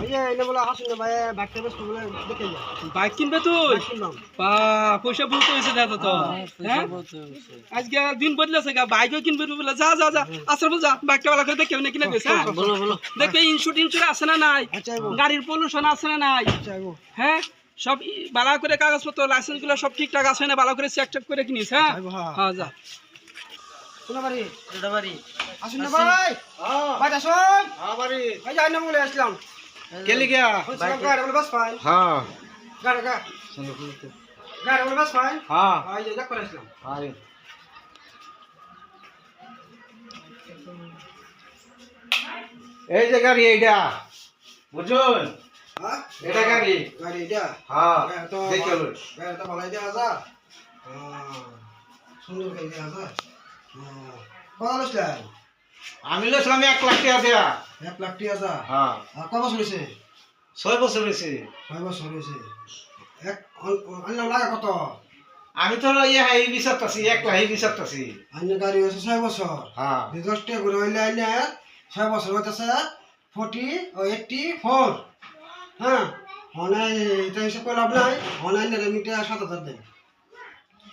বলে বলে যা বাইক কিনবে তুই? বা পয়সা বলতে হয়েছে দাদা তো আজকে দিন বদলেছে গা বাইকও কিনবে বলে যা যা যা আসর বল বাইকটা ভালো করে দেখে কিনে বেশ বলো বলো। দেখবে ইনস্যুর টিনস্যুর আছে না নাই? গাড়ির পলিউশন আছে না নাই? চাইব হ্যাঁ? সব ভালো করে কাগজপত্র লাইসেন্সগুলো সব ঠিকঠাক আছে না ভালো করে চেক টেক করে কিনিস হ্যাঁ? চাইব, হ্যাঁ। হ্যাঁ যা। শোনা বাড়ি এটা বাড়ি আসুন। না ভাই ভাই আসুন। হ্যাঁ বাড়ি। ভাই যাই না বলে আসলাম। কেলি গিয়া? বলছিলাম গাড়ি বলে বাস পাই। হ্যাঁ। গাড়ি গা গাড়ি বলে বাস পাই। হ্যাঁ। ভাই যে দেখ করে আসলাম। আরে এই যে গাড়ি এইটা। বুঝুন? হ্যাঁ? এটা গাড়ি। গাড়ি এটা হ্যাঁ। তো দেখে লই। গাড়ি তো ভালোই দেওয়া যা সুন্দর গাড়ি দেওয়া যা কত আসলেন আমি লইছিলাম এক লাখ টাকা দেয়া। এক লাখ টি হাজার হ্যাঁ। কত বছর হয়েছে? ছয় বছর হয়েছে। ছয় বছর হয়েছে। এক আনলাম লাগা কত? আমি তো ইয়ে হাই বিচার আছি এক লাখ বিচার আছি। আন্য গাড়ি হয়েছে ছয় বছর। হ্যাঁ। দুই দশটা ঘুরে হইলে আইলে ছয় বছর হইতেছে ফোর্টি ও এইটটি ফোর। হ্যাঁ। হনাই এটা হিসাব করে লাভ নাই? হনাই না রেমিটা সাত হাজার দেয়।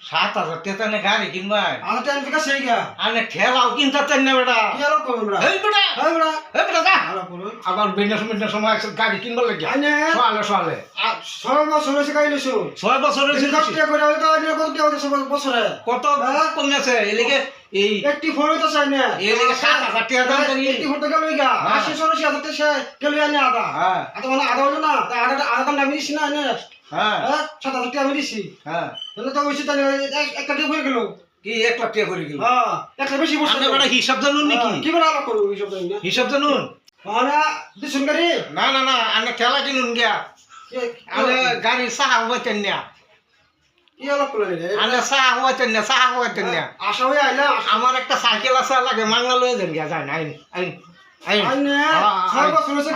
সাত হাজার টাকা নে গাড়ি কিনবা আমার টাইম থেকে সেই গা। আনে ঠেলাও কিনতে চাই না বেটা। কি আলো করুন আমরা এই বেটা। হ্যাঁ বড়া এই বেটা যা। আবার বিজনেস বিজনেস সময় একসাথে গাড়ি কিনবার লাগে। আইনে সোয়ালে সোয়ালে। ছয় বছর হয়েছে গাড়ি লইছো। ছয় বছর হয়েছে দশটা ঘুরে হইতে আইলে কত টাকা হইতেছে বছরে? কত হ্যাঁ? কমেছে এলিগে এই একটি ফোন হইতেছে আইনে এলিগে সাত হাজার টাকা দাম করি। একটি ফোন তো গেল গা হ্যাঁ। আশি সরাশি হাজার টাকা গেল আইনে আদা হ্যাঁ। আদা মানে আদা হইল না। তা আদা আদা দাম আমি দিছি না। হ্যাঁ। হ্যাঁ? সাত হাজার টাকা আমি দিছি। হ্যাঁ। তাহলে তো হয়েছে তাহলে এক- একটা হয়ে গেল। কি এক লাখ টাকা করে গেল? হ্যাঁ একটা বেশি বসে হিসাব জানুন নাকি? কি করে আলো করব এইসব জানি হিসাব জানুন দিছুন গাড়ি? না না না আমি ঠেলা কিনুন গিয়া? আমি গাড়ি সাহা হইতেন না। না না। হয়ে আইলা আমার একটা সাইকেল আছে লাগে মাঙ্গা লয়ে যান গিয়া যান আইন আইন আইন। আইনে। ছয় বছর হয়েছে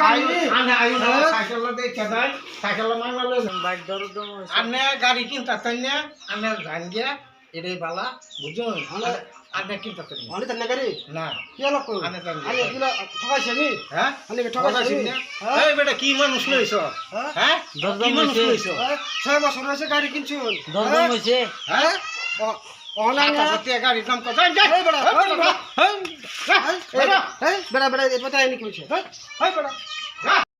গাড়ি কিনতে চাই না। আনে যান গিয়া। এটাই বালা। বুঝুন আনে- আনে কিনতে অনেক না। গাড়ি না। কি করব আনে কিলো ঠকাইছি আমি হ্যাঁ? আনে ঠকাইছি ঠকাইছি? হ্যাঁ? এই বেটা কি মানুষ লইছ? হ্যাঁ? হ্যাঁ? কি মানুষ লইছ? হ্যাঁ? ছয় বছর হয়েছে গাড়ি কিনছুন। দরদাম হইছে হ্যাঁ? টাকা গাড়ির দাম কত? এই যা, এই বেটা, এই এই বেটা, বেটা।